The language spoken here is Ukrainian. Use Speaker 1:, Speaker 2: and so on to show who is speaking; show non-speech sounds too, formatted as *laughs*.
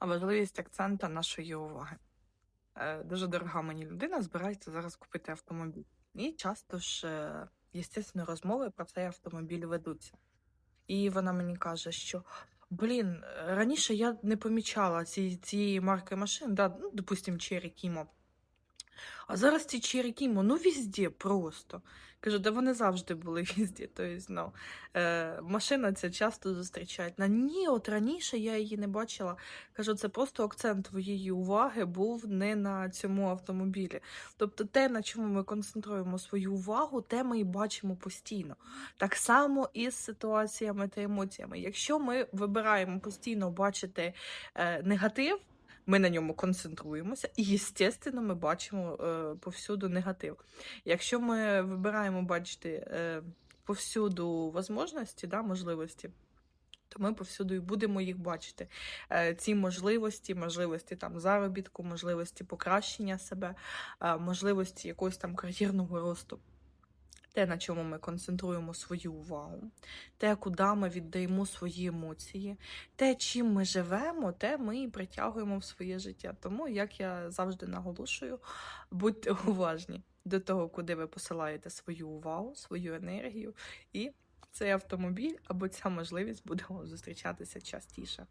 Speaker 1: важливість акцента нашої уваги. Е, Дуже дорога мені людина збирається зараз купити автомобіль. І часто ж, е, естественно, розмови про цей автомобіль ведуться. І вона мені каже, що блін, раніше я не помічала ці, цієї марки машин, да, ну, допустимо, Cherry Kimo. А зараз ці Cherry ну везде просто. Кажу, да вони завжди були *laughs* везде. Тобто, ну, е, машина ця часто зустрічають. На ні, от раніше я її не бачила. Кажу, це просто акцент твоєї уваги був не на цьому автомобілі. Тобто, те, на чому ми концентруємо свою увагу, те ми і бачимо постійно. Так само і з ситуаціями та емоціями. Якщо ми вибираємо постійно бачити е, негатив. Ми на ньому концентруємося, і, естественно, ми бачимо е, повсюду негатив. Якщо ми вибираємо бачити е, повсюду возможності, да, можливості, то ми повсюду і будемо їх бачити. Е, ці можливості, можливості там заробітку, можливості покращення себе, можливості якогось там кар'єрного росту. Те, на чому ми концентруємо свою увагу, те, куди ми віддаємо свої емоції, те, чим ми живемо, те ми і притягуємо в своє життя. Тому, як я завжди наголошую, будьте уважні до того, куди ви посилаєте свою увагу, свою енергію, і цей автомобіль або ця можливість буде зустрічатися частіше.